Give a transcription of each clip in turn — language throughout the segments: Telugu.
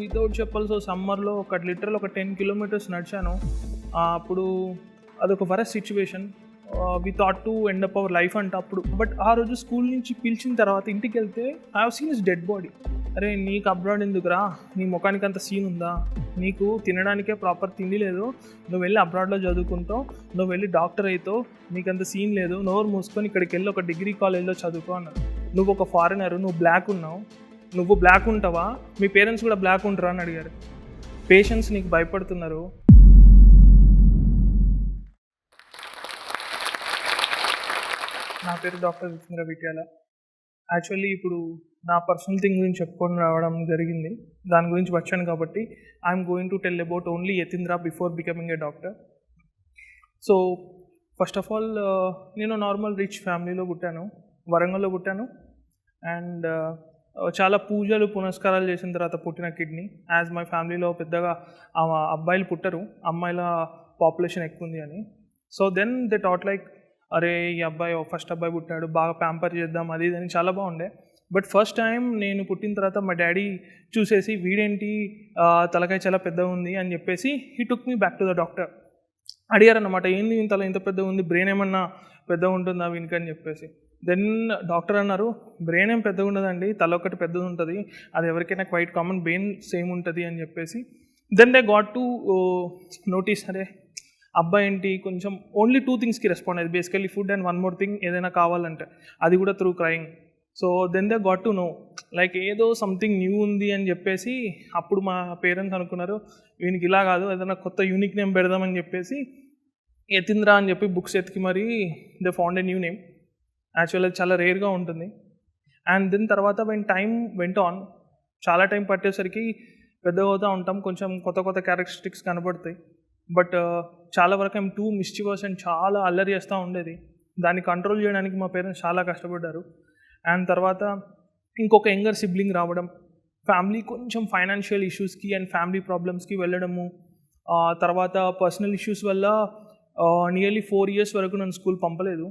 వితౌట్ చెప్పల్స్ సమ్మర్లో ఒక లిటరల్ ఒక టెన్ కిలోమీటర్స్ నడిచాను. అప్పుడు అదొక worse situation we thought to end up our life అంట అప్పుడు. బట్ ఆ రోజు స్కూల్ నుంచి పిలిచిన తర్వాత ఇంటికి వెళ్తే I have seen his dead body అరే నీకు అబ్రాడ్ ఎందుకురా? నీ ముఖానికి అంత సీన్ ఉందా? నీకు తినడానికే ప్రాపర్ తిండి లేదు. నువ్వు వెళ్ళి అబ్రాడ్లో చదువుకుంటావు. నువ్వు వెళ్ళి డాక్టర్ అవుతావు నీకు అంత సీన్ లేదు. నోరు మూసుకొని ఇక్కడికి వెళ్ళి ఒక డిగ్రీ కాలేజ్లో చదువుకో అన్నారు నువ్వు ఒక ఫారినర్ నువ్వు బ్లాక్ ఉన్నావు. నువ్వు బ్లాక్ ఉంటావా? మీ పేరెంట్స్ కూడా బ్లాక్ ఉంటారా అని అడిగారు. పేషెంట్స్ నీకు భయపడుతున్నారు. నా పేరు డాక్టర్ విచంద్ర విట్యాల యాక్చువల్లీ ఇప్పుడు నా పర్సనల్ థింగ్ గురించి చెప్పుకొని రావడం జరిగింది. దాని గురించి వచ్చాను కాబట్టి I'm going to tell about only Yatheendra before becoming a doctor so first of all నేను నార్మల్ రిచ్ ఫ్యామిలీలో పుట్టాను. వరంగల్లో పుట్టాను. అండ్ చాలా పూజలు పునస్కారాలు చేసిన తర్వాత పుట్టిన కిడ్నీ. యాజ్ మై ఫ్యామిలీలో పెద్దగా ఆ అబ్బాయిలు పుట్టరు. అమ్మాయిల పాపులేషన్ ఎక్కువ ఉంది అని. So then they thought like అరే ఈ అబ్బాయి ఫస్ట్ అబ్బాయి పుట్టాడు బాగా ప్యాంపర్ చేద్దాం అది ఇది అని చాలా బాగుండే. బట్ ఫస్ట్ టైం నేను పుట్టిన తర్వాత మా డాడీ చూసేసి వీడేంటి తలకాయ చాలా పెద్దగా ఉంది అని చెప్పేసి he took me back to the doctor అడిగారన్నమాట ఏంది ఇంతలో ఇంత పెద్దగా ఉంది? బ్రెయిన్ ఏమన్నా పెద్దగా ఉంటుందా వీనికి? అని చెప్పేసి. దెన్ డాక్టర్ అన్నారు బ్రెయిన్ ఏం పెద్దగా ఉండదండి తల ఒకటి పెద్దది ఉంటుంది అది ఎవరికైనా క్వైట్ కామన్ బ్రెయిన్ సేమ్ ఉంటుంది అని చెప్పేసి. Then they got to notice అరే అబ్బాయి ఏంటి కొంచెం ఓన్లీ టూ థింగ్స్కి రెస్పాండ్ అయ్యేది basically food and one more thing ఏదైనా కావాలంటే అది కూడా through crying so then they got to know like ఏదో సంథింగ్ న్యూ ఉంది అని చెప్పేసి అప్పుడు మా పేరెంట్స్ అనుకున్నారు వీనికి ఇలా కాదు ఏదైనా కొత్త యూనిక్ నేమ్ పెడదామని చెప్పేసి యతీంద్ర అని చెప్పి బుక్స్ ఎత్తికి మరి they found a new name actual అది చాలా రేర్గా ఉంటుంది. అండ్ దెన్ తర్వాత వెన్ టైం వెంట ఆన్ చాలా టైం పట్టేసరికి పెద్ద అవుతూ ఉంటాం. కొంచెం కొత్త కొత్త క్యారెక్టరిస్టిక్స్ కనబడతాయి. బట్ uh, చాలా వరకు ఐమ్ టూ మిస్చివర్స్ అండ్ చాలా అల్లరి చేస్తూ ఉండేది. దాన్ని కంట్రోల్ చేయడానికి మా పేరెంట్స్ చాలా కష్టపడ్డారు. అండ్ తర్వాత ఇంకొక యంగర్ సిబ్లింగ్ రావడం ఫ్యామిలీ కొంచెం ఫైనాన్షియల్ ఇష్యూస్కి అండ్ ఫ్యామిలీ ప్రాబ్లమ్స్కి వెళ్ళడము తర్వాత పర్సనల్ ఇష్యూస్ వల్ల నియర్లీ ఫోర్ ఇయర్స్ వరకు నన్ను స్కూల్ పంపలేదు.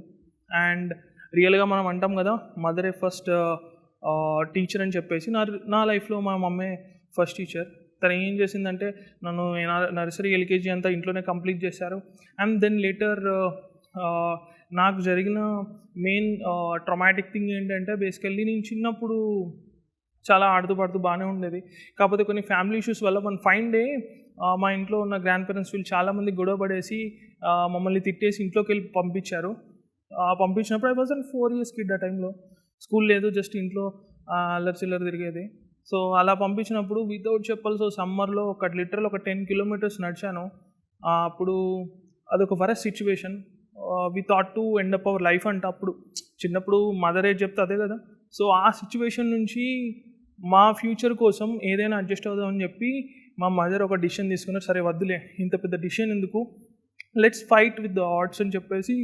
అండ్ రియల్గా మనం అంటాం కదా మదరే ఫస్ట్ టీచర్ అని చెప్పేసి నా నా లైఫ్లో మా మమ్మే ఫస్ట్ టీచర్ తను ఏం చేసిందంటే నన్ను నర్సరీ ఎల్కేజీ అంతా ఇంట్లోనే కంప్లీట్ చేశారు. అండ్ దెన్ లేటర్ నాకు జరిగిన మెయిన్ ట్రమాటిక్ థింగ్ ఏంటంటే బేసికల్లీ నేను చిన్నప్పుడు చాలా ఆడుతూ పాడుతూ బాగానే ఉండేది. కాకపోతే కొన్ని ఫ్యామిలీ ఇష్యూస్ వల్ల వన్ ఫైన్ డే మా ఇంట్లో ఉన్న గ్రాండ్ పేరెంట్స్ వీళ్ళు చాలామంది గొడవ పడేసి మమ్మల్ని తిట్టేసి ఇంట్లోకి వెళ్ళి పంపించారు. పంపించినప్పుడు I was and four years kid ఆ టైంలో స్కూల్ లేదు జస్ట్ ఇంట్లో అల్లరి చిల్లర తిరిగేది. సో అలా పంపించినప్పుడు వితౌట్ చెప్పాలి సో సమ్మర్లో ఒక లిటరల్ ఒక టెన్ కిలోమీటర్స్ నడిచాను. అప్పుడు అదొక worse situation we thought to end up our life అంట అప్పుడు. చిన్నప్పుడు మదర్ ఏజ్ చెప్తే అదే కదా. సో ఆ సిచ్యువేషన్ నుంచి మా ఫ్యూచర్ కోసం ఏదైనా అడ్జస్ట్ అవుదామని చెప్పి మా మదర్ ఒక డిసిషన్ తీసుకున్నారు. సరే వద్దులే ఇంత పెద్ద డిసిషన్ ఎందుకు? Let's fight with the arts అని చెప్పేసి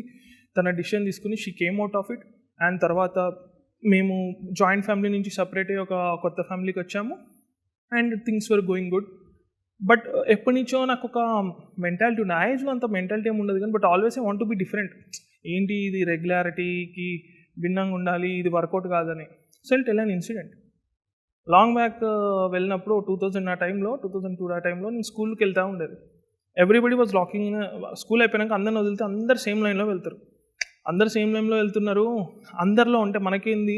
తన డిసిషన్ తీసుకుని she came out of it and తర్వాత మేము జాయింట్ ఫ్యామిలీ నుంచి సపరేట్ అయ్యి ఒక కొత్త ఫ్యామిలీకి వచ్చాము. And things were going good but ఎప్పటి నుంచో నాకు ఒక మెంటాలిటీ ఉంది ఆ ఏజ్లో అంత మెంటాలిటీ ఏమి ఉండదు కానీ but always I want to be different ఏంటి ఇది రెగ్యులారిటీకి భిన్నంగా ఉండాలి? ఇది వర్కౌట్ కాదని. So tell an incident long back వెళ్ళినప్పుడు టూ థౌజండ్ ఆ టైంలో టూ థౌజండ్ టూ ఆ టైంలో నేను స్కూల్కి వెళ్తూ ఉండేది. ఎవ్రీబడి వాజ్ లాకింగ్ స్కూల్ అయిపోయాక అందరిని వదిలితే అందరు సేమ్ లైన్లో వెళ్తారు. అందరు సేమ్ లైన్లో వెళ్తున్నారు. అందరిలో ఉంటే మనకేంది?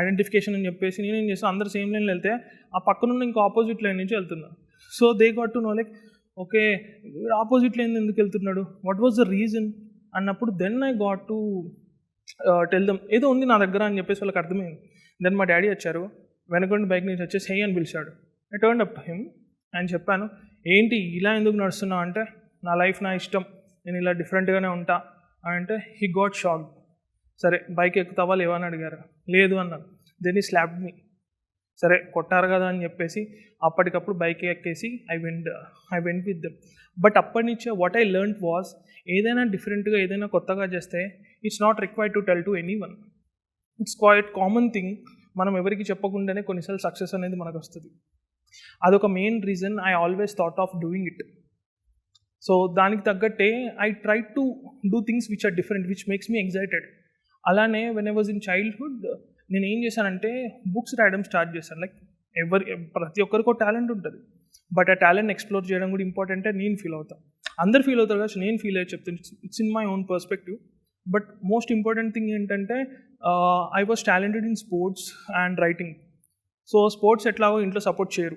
ఐడెంటిఫికేషన్ అని చెప్పేసి నేను ఏం చేస్తాను అందరు సేమ్ లైన్లో వెళ్తే ఆ పక్కనున్న ఇంకో ఆపోజిట్ లైన్ నుంచి వెళ్తున్నారు so they got to know like okay opposite line ఎందుకు వెళ్తున్నాడు? వాట్ వాజ్ ద రీజన్ అన్నప్పుడు then I got to tell them ఏదో ఉంది నా దగ్గర అని చెప్పేసి వాళ్ళకి అర్థమైంది. దెన్ మా డాడీ వచ్చారు వెనకొండి బైక్ నుంచి వచ్చేసి హే అని పిలిచాడు. ఐ టర్న్ అప్ హిమ్ అని చెప్పాను ఏంటి ఇలా ఎందుకు నడుస్తున్నావు? అంటే నా లైఫ్ నా ఇష్టం నేను ఇలా డిఫరెంట్గానే ఉంటా అంటే హీ గాట్ షాక్ సరే బైక్ ఎక్కుతావా లేవా అని అడిగారు. లేదు అన్నాను దెన్ ఈ స్లాబ్ మీ సరే కొట్టారు కదా అని చెప్పేసి అప్పటికప్పుడు బైక్ ఎక్కేసి I went I went with them but అప్పటి నుంచే వాట్ ఐ లెర్న్ వాస్ ఏదైనా డిఫరెంట్గా ఏదైనా కొత్తగా చేస్తే it's not required to tell to anyone it's quite common thing మనం ఎవరికి చెప్పకుండానే కొన్నిసార్లు సక్సెస్ అనేది మనకు వస్తుంది. అదొక main reason I always thought of doing it so దానికి తగ్గట్టే I try to do things which are different which makes me excited అలానే when I was in childhood నేను ఏం చేశానంటే బుక్స్ రాయడం స్టార్ట్ చేశాను. లైక్ ఎవరి ప్రతి ఒక్కరికి ఒక టాలెంట్ ఉంటుంది. బట్ ఆ టాలెంట్ ఎక్స్ప్లోర్ చేయడం కూడా ఇంపార్టెంటే నేను ఫీల్ అవుతాను అందరు ఫీల్ అవుతారు కదా నేను ఫీల్ అయ్యి చెప్తాను it's in my own perspective but most important thing ఏంటంటే I was talented in sports and writing so sports ఎట్లాగో ఇంట్లో సపోర్ట్ చేయరు.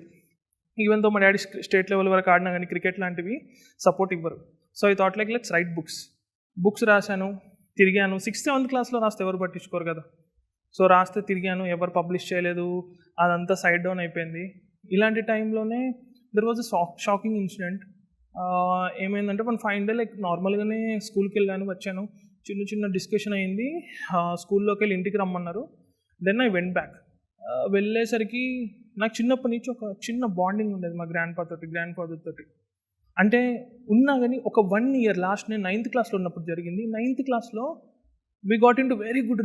ఈవెన్ దో మా డాడీ స్టేట్ లెవెల్ వరకు ఆడినా కానీ క్రికెట్ లాంటివి సపోర్ట్ ఇవ్వరు. So I thought like let's write books books రాశాను తిరిగాను. సిక్స్త్ సెవెంత్ క్లాస్లో రాస్తే ఎవరు పట్టించుకోరు కదా. సో రాస్తే తిరిగాను ఎవరు పబ్లిష్ చేయలేదు అదంతా సైడ్ డౌన్ అయిపోయింది. ఇలాంటి టైంలోనే there was a shocking incident ఏమైందంటే వన్ ఫైవ్ డే లైక్ నార్మల్గానే స్కూల్కి వెళ్ళాను వచ్చాను. చిన్న చిన్న డిస్కషన్ అయింది. స్కూల్లోకి వెళ్ళి ఇంటికి రమ్మన్నారు. దెన్ ఐ వెంట్ బ్యాక్ వెళ్ళేసరికి నాకు చిన్నప్పటి నుంచి ఒక చిన్న బాండింగ్ ఉండేది మా గ్రాండ్ ఫాదర్ తోటి గ్రాండ్ ఫాదర్ తోటి. అంటే ఉన్నా కానీ ఒక వన్ ఇయర్ లాస్ట్ నేను నైన్త్ క్లాస్లో ఉన్నప్పుడు జరిగింది. నైన్త్ క్లాస్లో we got into very good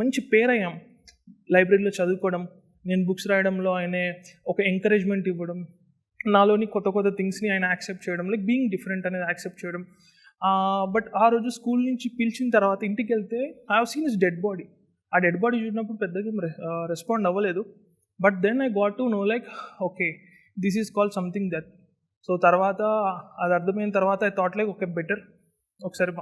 మంచి పేరు అయ్యాం. లైబ్రరీలో చదువుకోవడం నేను బుక్స్ రాయడంలో ఆయన ఒక ఎంకరేజ్మెంట్ ఇవ్వడం నాలోని కొత్త కొత్త థింగ్స్ని ఆయన యాక్సెప్ట్ చేయడం లైక్ బీయింగ్ డిఫరెంట్ అనేది యాక్సెప్ట్ చేయడం. బట్ ఆ రోజు స్కూల్ నుంచి పిలిచిన తర్వాత ఇంటికి వెళ్తే I have seen his dead body ఆ డెడ్ బాడీ చూసినప్పుడు పెద్దగా రెస్పాండ్ అవ్వలేదు. But then I got to know like okay this is call something that so తర్వాత అది అర్థమైన తర్వాత I thought like okay better ఒకసారి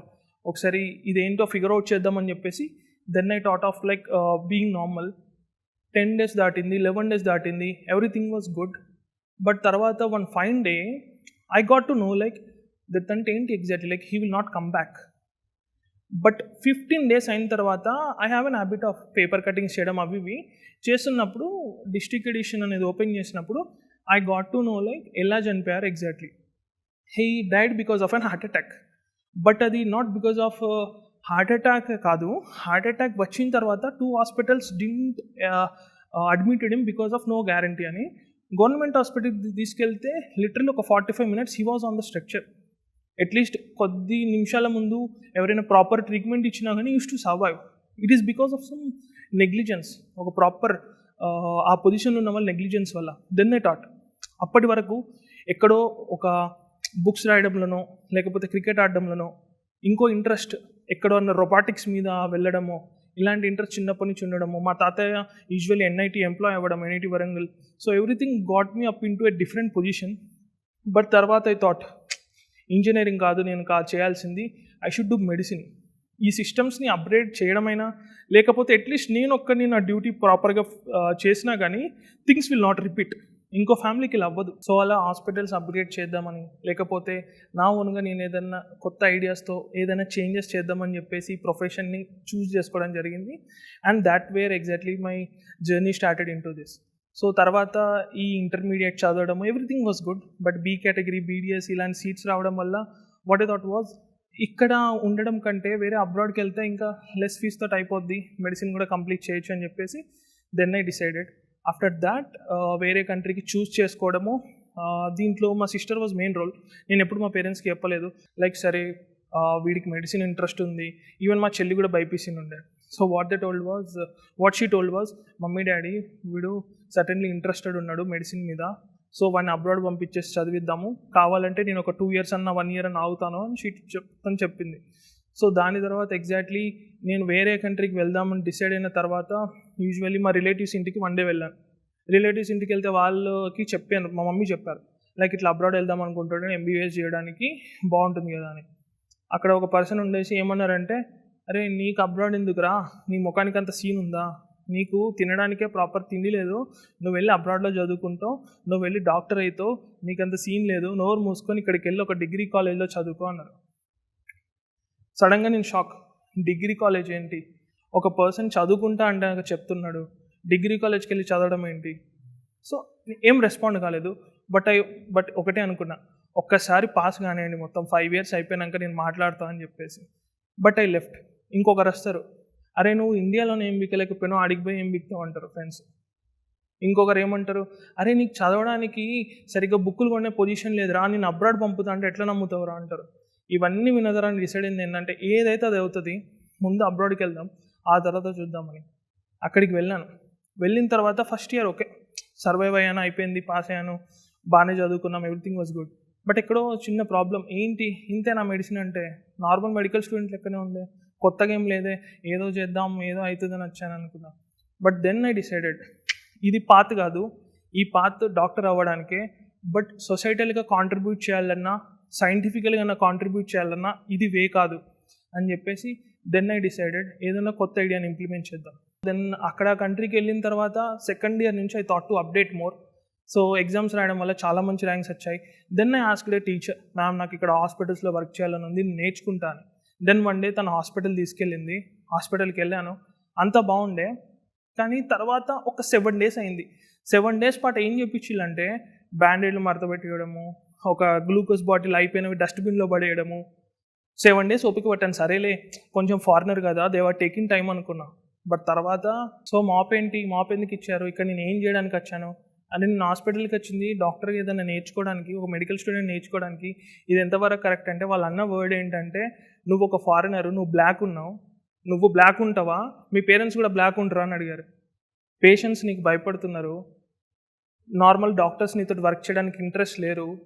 ఒకసారి ఇదేంటో ఫిగర్ అవుట్ చేద్దామని చెప్పేసి then I thought of like being normal ten days దాటింది లెవెన్ డేస్ దాటింది ఎవ్రీథింగ్ వాజ్ గుడ్ బట్ తర్వాత one fine day I got to know like that అంటే ఏంటి exactly like he will not come back but fifteen days అయిన తర్వాత I have an habit of paper cuttings చేయడం అవి ఇవి. చేస్తున్నప్పుడు డిస్ట్రిక్ట్ ఎడిషన్ అనేది ఓపెన్ చేసినప్పుడు I got to know like ఎలా చనిపోయారు exactly he died because of an heart attack but అది not because of heart attack కాదు. హార్ట్ అటాక్ వచ్చిన తర్వాత two hospitals didn't admitted him because of no guarantee అని. గవర్నమెంట్ హాస్పిటల్కి తీసుకెళ్తే లిటరల్ ఒక forty five minutes he was on the stretcher at least కొద్ది నిమిషాల ముందు ఎవరైనా ప్రాపర్ ట్రీట్మెంట్ ఇచ్చినా కానీ use to survive it is because of some negligence ఒక ప్రాపర్ ఆ పొజిషన్లో ఉన్న వాళ్ళ నెగ్లిజెన్స్ వల్ల. దెన్ ఐ టాట్ అప్పటి వరకు ఎక్కడో ఒక బుక్స్ రాయడంలోనో లేకపోతే క్రికెట్ ఆడడంలోనో ఇంకో ఇంట్రెస్ట్ ఎక్కడో అన్న రొబాటిక్స్ మీద వెళ్ళడమో ఇలాంటి ఇంట్రెస్ట్ చిన్నప్పటి నుంచి ఉండడము మా తాతయ్య యూజువల్లీ ఎన్ఐటి ఎంప్లాయ్ అవ్వడం NIT Warangal. So everything got me up into a different position but తర్వాత ఐ థాట్ ఇంజనీరింగ్ కాదు నేను కా చేయాల్సింది ఐ షుడ్ డూ మెడిసిన్ ఈ సిస్టమ్స్ని అప్గ్రేడ్ చేయడమైనా లేకపోతే అట్లీస్ట్ నేను ఒక్కరిని నా డ్యూటీ ప్రాపర్గా చేసినా కానీ థింగ్స్ విల్ నాట్ రిపీట్ ఇంకో ఫ్యామిలీకి ఇలా అవ్వదు సో అలా హాస్పిటల్స్ అప్గ్రేడ్ చేద్దామని లేకపోతే నా ఓన్గా నేను ఏదైనా కొత్త ఐడియాస్తో ఏదైనా చేంజెస్ చేద్దామని చెప్పేసి ప్రొఫెషన్ని చూస్ చేసుకోవడం జరిగింది. And that where exactly my journey started into this so తర్వాత ఈ ఇంటర్మీడియట్ చదవడం everything was good but B category BDS ఇలాంటి సీట్స్ రావడం వల్ల వాట్ ఐ థాట్ వాజ్ ఇక్కడ ఉండడం కంటే వేరే అబ్రాడ్కి వెళ్తే ఇంకా లెస్ ఫీజ్ తోటి అయిపోద్ది. మెడిసిన్ కూడా కంప్లీట్ చేయొచ్చు అని చెప్పేసి then I decided after that వేరే కంట్రీకి చూస్ చేసుకోవడము దీంట్లో మా సిస్టర్ వాజ్ మెయిన్ రోల్ నేను ఎప్పుడు మా పేరెంట్స్కి చెప్పలేదు. లైక్ సరే వీడికి మెడిసిన్ ఇంట్రెస్ట్ ఉంది. ఈవెన్ మా చెల్లి కూడా బైపీసీ ఉండే. So what that old was what she told was mummy daddy వీడు సటన్లీ ఇంట్రెస్టెడ్ ఉన్నాడు మెడిసిన్ మీద. సో వాడిని అబ్రాడ్ పంపించేసి చదివిద్దాము. కావాలంటే నేను ఒక టూ ఇయర్స్ అన్న వన్ ఇయర్ అన్న ఆగుతాను అని షీట్ చెప్తాను చెప్పింది. సో దాని తర్వాత ఎగ్జాక్ట్లీ నేను వేరే కంట్రీకి వెళ్దామని డిసైడ్ అయిన తర్వాత యూజువల్లీ మా రిలేటివ్స్ ఇంటికి వన్ డే వెళ్ళాను. రిలేటివ్స్ ఇంటికి వెళ్తే వాళ్ళకి చెప్పాను మా మమ్మీ చెప్పారు. లైక్ ఇట్లా అబ్రాడ్ వెళ్దాం అనుకుంటాడు ఎంబీబీఎస్ చేయడానికి బాగుంటుంది కదా అని. అక్కడ ఒక పర్సన్ ఉండేసి ఏమన్నారంటే అరే నీకు అబ్రాడ్ ఎందుకురా? నీ ముఖానికి అంత సీన్ ఉందా? నీకు తినడానికే ప్రాపర్ తిండి లేదు. నువ్వు వెళ్ళి అబ్రాడ్లో చదువుకుంటావు. నువ్వు వెళ్ళి డాక్టర్ అవుతావు నీకు అంత సీన్ లేదు. నోరు మూసుకొని ఇక్కడికి వెళ్ళి ఒక డిగ్రీ కాలేజ్లో చదువుకో అన్నారు. సడన్గా నేను షాక్ డిగ్రీ కాలేజ్ ఏంటి? ఒక పర్సన్ చదువుకుంటా అంటే నాకు చెప్తున్నాడు. డిగ్రీ కాలేజ్కి వెళ్ళి చదవడం ఏంటి? సో ఏం రెస్పాండ్ కాలేదు. బట్ ఐ బట్ ఒకటే అనుకున్నా. ఒక్కసారి పాస్ కానివ్వండి. మొత్తం ఫైవ్ ఇయర్స్ అయిపోయాక నేను మాట్లాడతా అని చెప్పేసి. బట్ ఐ లెఫ్ట్ ఇంకొకరు వస్తారు. అరే నువ్వు ఇండియాలోనే ఏం బిక్కలేకపోయినావు ఆడికి పోయి ఏం బిక్తావు? అంటారు ఫ్రెండ్స్ ఇంకొకరు ఏమంటారు? అరే నీకు చదవడానికి సరిగ్గా బుక్కులు కొనే పొజిషన్ లేదురా నేను అబ్రాడ్ పంపుతా అంటే ఎట్లా నమ్ముతావురా? అంటారు. ఇవన్నీ వినదరాని డిసైడ్ అయింది ఏంటంటే ఏదైతే అది అవుతుంది ముందు అబ్రాడ్కి వెళ్దాం ఆ తర్వాత చూద్దామని. అక్కడికి వెళ్ళాను. వెళ్ళిన తర్వాత ఫస్ట్ ఇయర్ ఓకే సర్వైవ్ అయ్యాను అయిపోయింది పాస్ అయ్యాను బాగానే చదువుకున్నాం ఎవ్రీథింగ్ వాజ్ గుడ్ బట్ ఎక్కడో చిన్న ప్రాబ్లం ఏంటి? ఇంతేనా మెడిసిన్ అంటే? నార్మల్ మెడికల్ స్టూడెంట్ లెక్కనే ఉంది కొత్తగా ఏం లేదే ఏదో చేద్దాం ఏదో అవుతుందని వచ్చాను అనుకున్నా. బట్ దెన్ ఐ డిసైడెడ్ ఇది పాత కాదు ఈ పాత్ డాక్టర్ అవ్వడానికే బట్ సొసైటల్గా కాంట్రిబ్యూట్ చేయాలన్నా సైంటిఫికల్గా కాంట్రిబ్యూట్ చేయాలన్నా ఇది వే కాదు అని చెప్పేసి దెన్ ఐ డిసైడెడ్ ఏదైనా కొత్త ఐడియాని ఇంప్లిమెంట్ చేద్దాం. దెన్ అక్కడ కంట్రీకి వెళ్ళిన తర్వాత సెకండ్ ఇయర్ నుంచి I thought to update more so exams రాయడం వల్ల చాలా మంచి ర్యాంక్స్ వచ్చాయి. Then I asked a teacher ma'am నాకు ఇక్కడ హాస్పిటల్స్లో వర్క్ చేయాలని ఉంది నేను నేర్చుకుంటాను. దెన్ వన్ డే తను హాస్పిటల్ తీసుకెళ్ళింది. హాస్పిటల్కి వెళ్ళాను. అంతా బాగుండే. కానీ తర్వాత ఒక సెవెన్ డేస్ అయింది. సెవెన్ డేస్ పాటు ఏం చెప్పించిల్లంటే బ్యాండేడ్లు మడతపెట్టేయడము ఒక గ్లూకోజ్ బాటిల్ అయిపోయినవి డస్ట్బిన్లో పడేయడము. సెవెన్ డేస్ ఓపిక పట్టాను. సరేలే కొంచెం ఫారినర్ కదా దేవర్ టేకింగ్ టైం అనుకున్నా. బట్ తర్వాత సో మాప్ ఏంటి? మాప్ ఎందుకు ఇచ్చారు? ఇక్కడ నేను ఏం చేయడానికి వచ్చాను? అని నేను హాస్పిటల్కి వచ్చింది. డాక్టర్ ఏదైనా నేర్చుకోవడానికి ఒక మెడికల్ స్టూడెంట్ నేర్చుకోవడానికి ఇది ఎంతవరకు కరెక్ట్ అంటే వాళ్ళు అన్న వర్డ్ ఏంటంటే నువ్వు ఒక ఫారినర్ నువ్వు బ్లాక్ ఉన్నావు. నువ్వు బ్లాక్ ఉంటావా? మీ పేరెంట్స్ కూడా బ్లాక్ ఉంటారా అని అడిగారు. పేషెంట్స్ నీకు భయపడుతున్నారు. నార్మల్ డాక్టర్స్ నీతో వర్క్ చేయడానికి ఇంట్రెస్ట్ లేరు.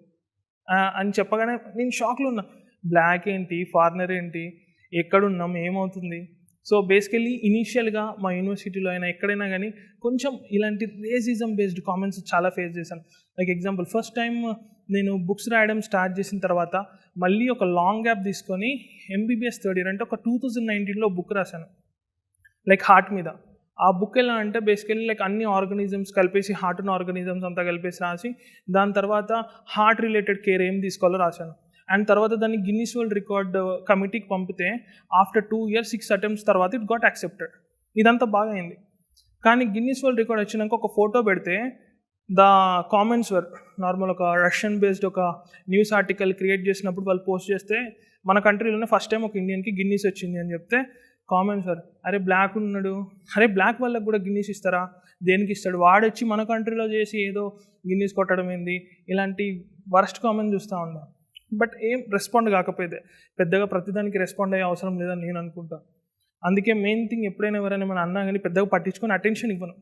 అని చెప్పగానే నేను షాక్లో ఉన్నా. బ్లాక్ ఏంటి? ఫారినర్ ఏంటి? ఎక్కడున్నాం? ఏమవుతుంది? సో బేసికలీ ఇనీషియల్గా మా యూనివర్సిటీలో అయినా ఎక్కడైనా కానీ కొంచెం ఇలాంటి రేసిజం బేస్డ్ కామెంట్స్ చాలా ఫేస్ చేశాను. లైక్ ఎగ్జాంపుల్ ఫస్ట్ టైం నేను బుక్స్ రాయడం స్టార్ట్ చేసిన తర్వాత మళ్ళీ ఒక లాంగ్ గ్యాప్ తీసుకొని ఎంబీబీఎస్ థర్డ్ ఇయర్ అంటే ఒక టూ థౌజండ్ నైన్టీన్లో బుక్ రాశాను. లైక్ హార్ట్ మీద. ఆ బుక్ ఎలా అంటే బేసికలీ లైక్ అన్ని ఆర్గనిజమ్స్ కలిపేసి హార్ట్ ఉన్న ఆర్గనిజమ్స్ అంతా కలిపేసి రాసి దాని తర్వాత హార్ట్ రిలేటెడ్ కేర్ ఏం తీసుకోవాలో రాశాను. అండ్ తర్వాత దాన్ని గిన్నీస్ వరల్డ్ రికార్డ్ కమిటీకి పంపితే after two years six attempts తర్వాత ఇట్ గాట్ యాక్సెప్టెడ్. ఇదంతా బాగా అయింది కానీ గిన్నీస్ వరల్డ్ రికార్డ్ వచ్చినాక ఒక ఫోటో పెడితే ద కామెంట్స్ వర్ నార్మల్ ఒక రష్యన్ బేస్డ్ ఒక న్యూస్ ఆర్టికల్ క్రియేట్ చేసినప్పుడు వాళ్ళు పోస్ట్ చేస్తే మన కంట్రీలోనే ఫస్ట్ టైం ఒక ఇండియన్కి గిన్నీస్ వచ్చింది అని చెప్తే కామెంట్స్ వర్ అరే బ్లాక్ ఉన్నాడు. అరే బ్లాక్ వాళ్ళకి కూడా గిన్నీస్ ఇస్తారా? దేనికి ఇస్తాడు? వాడొచ్చి మన కంట్రీలో చేసి ఏదో గిన్నీస్ కొట్టడం ఏంది? ఇలాంటి వరస్ట్ కామెంట్ చూస్తూ ఉన్నా. బట్ ఏం రెస్పాండ్ కాకపోయేదే. పెద్దగా ప్రతిదానికి రెస్పాండ్ అయ్యే అవసరం లేదని నేను అనుకుంటాను అందుకే మెయిన్ థింగ్ ఎప్పుడైనా ఎవరైనా మన అన్నా కానీ పెద్దగా పట్టించుకొని అటెన్షన్ ఇవ్వను.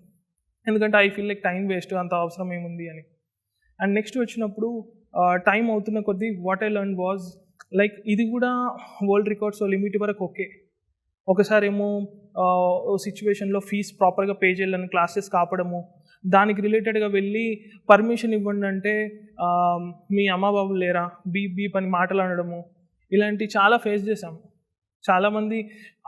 ఎందుకంటే I feel like time waste అంత అవసరం ఏముంది అని. అండ్ నెక్స్ట్ వచ్చినప్పుడు టైం అవుతున్న కొద్దీ what I learn was like ఇది కూడా వరల్డ్ రికార్డ్స్ లిమిట్ వరకు ఓకే. ఒకసారి ఏమో సిచ్యువేషన్లో ఫీజ్ ప్రాపర్గా పే చేయాలని క్లాసెస్ కాపడము దానికి రిలేటెడ్గా వెళ్ళి పర్మిషన్ ఇవ్వండి అంటే మీ అమ్మ బాబు లేరా? బీ బీ పని మాటలు అనడము ఇలాంటి చాలా ఫేస్ చేశాము. చాలామంది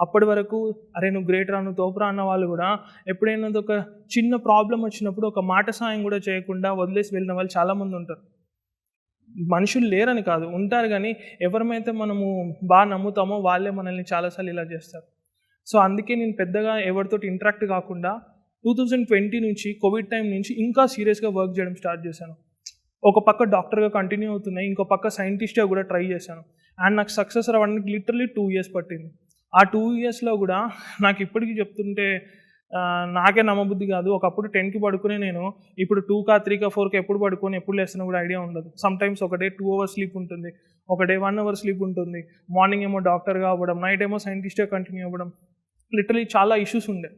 అప్పటి వరకు అరే నువ్వు గ్రేట్ రా నువ్వు తోపురా అన్న వాళ్ళు కూడా ఎప్పుడైనా ఒక చిన్న ప్రాబ్లం వచ్చినప్పుడు ఒక మాట సాయం కూడా చేయకుండా వదిలేసి వెళ్ళిన వాళ్ళు చాలామంది ఉంటారు. మనుషులు లేరని కాదు ఉంటారు కానీ ఎవరిమైతే మనము బాగా నమ్ముతామో వాళ్ళే మనల్ని చాలాసార్లు ఇలా చేస్తారు. సో అందుకే నేను పెద్దగా ఎవరితోటి ఇంటరాక్ట్ కాకుండా టూ థౌజండ్ ట్వంటీ నుంచి కోవిడ్ టైం నుంచి ఇంకా సీరియస్గా వర్క్ చేయడం స్టార్ట్ చేశాను. ఒక పక్క డాక్టర్గా కంటిన్యూ అవుతున్నాయి ఇంకో పక్క సైంటిస్ట్గా కూడా ట్రై చేశాను. అండ్ నాకు సక్సెస్ రావడానికి లిటరలీ టూ ఇయర్స్ పట్టింది. ఆ టూ ఇయర్స్లో కూడా నాకు ఇప్పటికీ చెప్తుంటే నాకే నమ్మబుద్ధి కాదు. ఒకప్పుడు టెన్కి పడుకునే నేను ఇప్పుడు టూ కా త్రీ కా ఫోర్కి ఎప్పుడు పడుకొని ఎప్పుడు లేస్తున్నా కూడా ఐడియా ఉండదు. సమ్ టైమ్స్ ఒక డే టూ అవర్స్ స్లీప్ ఉంటుంది. ఒక డే వన్ అవర్ స్లీప్ ఉంటుంది. మార్నింగ్ ఏమో డాక్టర్గా అవ్వడం నైట్ ఏమో సైంటిస్ట్గా కంటిన్యూ అవ్వడం లిటరలీ చాలా ఇష్యూస్ ఉండే.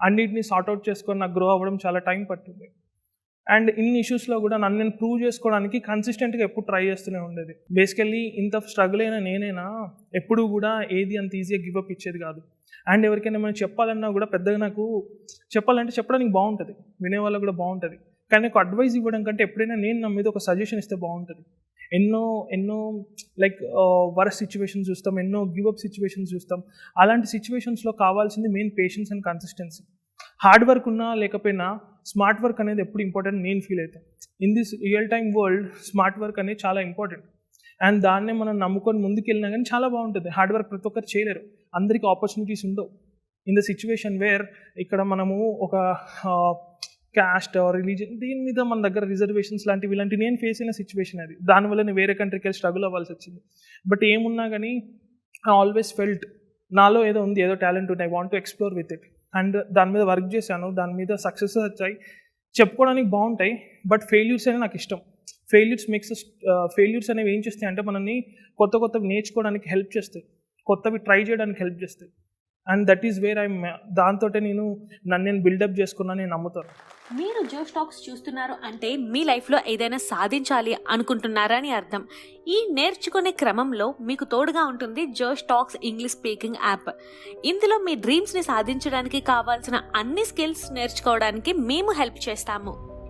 అన్నిటిని సార్ట్అవుట్ చేసుకొని నాకు గ్రో అవ్వడం చాలా టైం పట్టింది. అండ్ ఇన్ని ఇష్యూస్లో కూడా నన్ను నేను ప్రూవ్ చేసుకోవడానికి కన్సిస్టెంట్గా ఎప్పుడు ట్రై చేస్తూనే ఉండేది. బేసికల్లీ ఇంత స్ట్రగుల్ అయినా నేనైనా? ఎప్పుడు కూడా ఏది అంత ఈజీగా గివ్ అప్ ఇచ్చేది కాదు. అండ్ ఎవరికైనా మనం చెప్పాలన్నా కూడా పెద్దగా నాకు చెప్పాలంటే చెప్పడానికి బాగుంటుంది. వినే వాళ్ళకు కూడా బాగుంటుంది. కానీ నాకు అడ్వైజ్ ఇవ్వడం కంటే ఎప్పుడైనా నేను నా మీద ఒక సజెషన్ ఇస్తే బాగుంటుంది. ఎన్నో ఎన్నో లైక్ వరస్ సిచ్యువేషన్స్ చూస్తాం ఎన్నో గివ్ అప్ సిచ్యువేషన్స్ చూస్తాం. అలాంటి సిచ్యువేషన్స్లో కావాల్సింది main patience and consistency hard work ఉన్నా లేకపోయినా స్మార్ట్ వర్క్ అనేది ఎప్పుడు ఇంపార్టెంట్ నేను ఫీల్ అవుతాను. In this real time world smart work అనేది చాలా ఇంపార్టెంట్. అండ్ దాన్నే మనం నమ్ముకొని ముందుకెళ్ళినా కానీ చాలా బాగుంటుంది. హార్డ్ వర్క్ ప్రతి ఒక్కరు చేయలేరు. అందరికీ ఆపర్చునిటీస్ ఉండవు. ఇన్ ద సిచ్యువేషన్ వేర్ ఇక్కడ మనము ఒక క్యాస్ట్ రిలీజన్ దీని మీద మన దగ్గర రిజర్వేషన్స్ లాంటివి ఇలాంటివి నేను ఫేస్ అయిన సిచ్యువేషన్ అది. దానివల్ల నేను వేరే కంట్రీకి వెళ్ళి స్ట్రగుల్ అవ్వాల్సి వచ్చింది. బట్ ఏమున్నా కానీ ఐ ఆల్వేస్ ఫెల్ట్ నాలో ఏదో ఉంది ఏదో టాలెంట్ ఉంది I want to explore with it and దాని మీద వర్క్ చేశాను దాని మీద సక్సెస్ వచ్చాయి. చెప్పుకోవడానికి బాగుంటాయి బట్ ఫెయిల్యూర్స్ అనే నాకు ఇష్టం. ఫెయిల్యూర్స్ మేక్స్ ఫెయిల్యూర్స్ అనేవి ఏం చేస్తాయి అంటే మనల్ని కొత్త కొత్తవి నేర్చుకోవడానికి హెల్ప్ చేస్తాయి. కొత్తవి ట్రై చేయడానికి హెల్ప్ చేస్తాయి. And that is where I దాంతో నేను నన్ను నేను బిల్డప్ చేసుకున్నా నేను నమ్ముతాను. మీరు జో స్టాక్స్ చూస్తున్నారు అంటే మీ లైఫ్లో ఏదైనా సాధించాలి అనుకుంటున్నారని అర్థం. ఈ నేర్చుకునే క్రమంలో మీకు తోడుగా ఉంటుంది Josh Talks English speaking app ఇందులో మీ డ్రీమ్స్ని సాధించడానికి కావాల్సిన అన్ని స్కిల్స్ నేర్చుకోవడానికి మేము హెల్ప్ చేస్తాము.